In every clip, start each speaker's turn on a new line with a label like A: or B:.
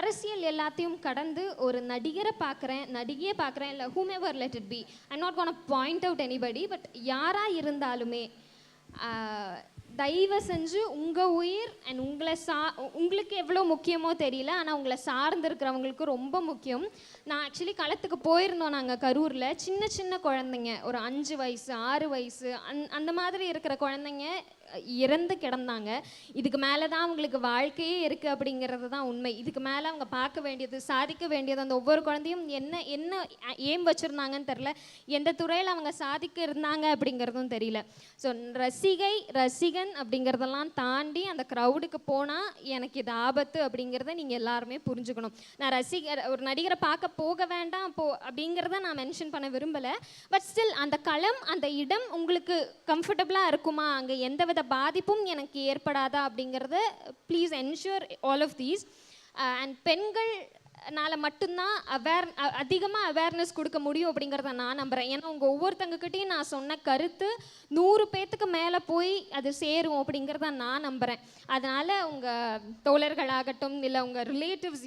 A: அரசியல் எல்லாத்தையும் கடந்து ஒரு நடிகரை பார்க்குறேன் நடிகையை பார்க்குறேன் இல்லை whomever let it be I not gone point out anybody but யாராக இருந்தாலுமே தயவு செஞ்சு உங்கள் உயிர் அண்ட் உங்களை சா உங்களுக்கு எவ்வளோ முக்கியமோ தெரியல ஆனால் உங்களை சார்ந்து இருக்கிறவங்களுக்கு ரொம்ப முக்கியம். நான் ஆக்சுவலி களத்துக்கு போயிருந்தோம் நாங்கள் கரூரில். சின்ன சின்ன குழந்தைங்க ஒரு அஞ்சு வயசு ஆறு வயசு அந் அந்த மாதிரி இருக்கிற குழந்தைங்க இறந்து கிடந்தாங்க. இதுக்கு மேலே தான் அவங்களுக்கு வாழ்க்கையே இருக்குது அப்படிங்கிறது தான் உண்மை. இதுக்கு மேலே அவங்க பார்க்க வேண்டியது சாதிக்க வேண்டியது அந்த ஒவ்வொரு குழந்தையும் என்ன என்ன ஏம் வச்சுருந்தாங்கன்னு தெரில எந்த துறையில் அவங்க சாதிக்க இருந்தாங்க அப்படிங்கிறதும் தெரியல. ஸோ ரசிகை மனிதன் அப்படிங்கிறதெல்லாம் தாண்டி அந்த க்ரௌடுக்கு போனால் எனக்கு இது ஆபத்து அப்படிங்கிறத நீங்கள் எல்லாருமே புரிஞ்சுக்கணும். நான் ரசிகர் ஒரு நடிகரை பார்க்க போக வேண்டாம் போ அப்படிங்கிறத நான் மென்ஷன் பண்ண விரும்பலை. பட் ஸ்டில் அந்த களம் அந்த இடம் உங்களுக்கு கம்ஃபர்டபுளாக இருக்குமா? அங்கே எந்தவித பாதிப்பும் எனக்கு ஏற்படாதா அப்படிங்கிறத please ensure all of these and uh, பெண்கள் னால மட்டும்தான் அவேர் அதிகமாக அவேர்னஸ் கொடுக்க முடியும் அப்படிங்கிறத நான் நம்புகிறேன் ஏன்னா உங்கள் ஒவ்வொருத்தங்கக்கிட்டையும் நான் சொன்ன கருத்து நூறு மேலே போய் அது சேரும் அப்படிங்கிறத நான் நம்புகிறேன் அதனால் உங்கள் தோழர்களாகட்டும் இல்லை உங்கள் ரிலேட்டிவ்ஸ்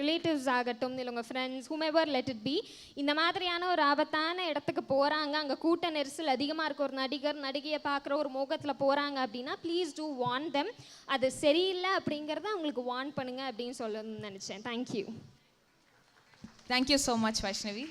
A: ரிலேட்டிவ்ஸ் ஆகட்டும் இல்லை உங்கள் friends whomever let it be இந்த மாதிரியான ஒரு ஆபத்தான இடத்துக்கு போகிறாங்க அங்கே கூட்ட நெரிசல் அதிகமாக இருக்க. ஒரு நடிகர் நடிகையை பார்க்குற ஒரு மோகத்தில் போகிறாங்க அப்படின்னா ப்ளீஸ் டூ வான் தெம் அது சரியில்லை அப்படிங்கிறத அவங்களுக்கு வார்ன் பண்ணுங்க அப்படின்னு சொல்லணும்னு நினச்சேன். Thank you
B: thank you so much Vaishnavi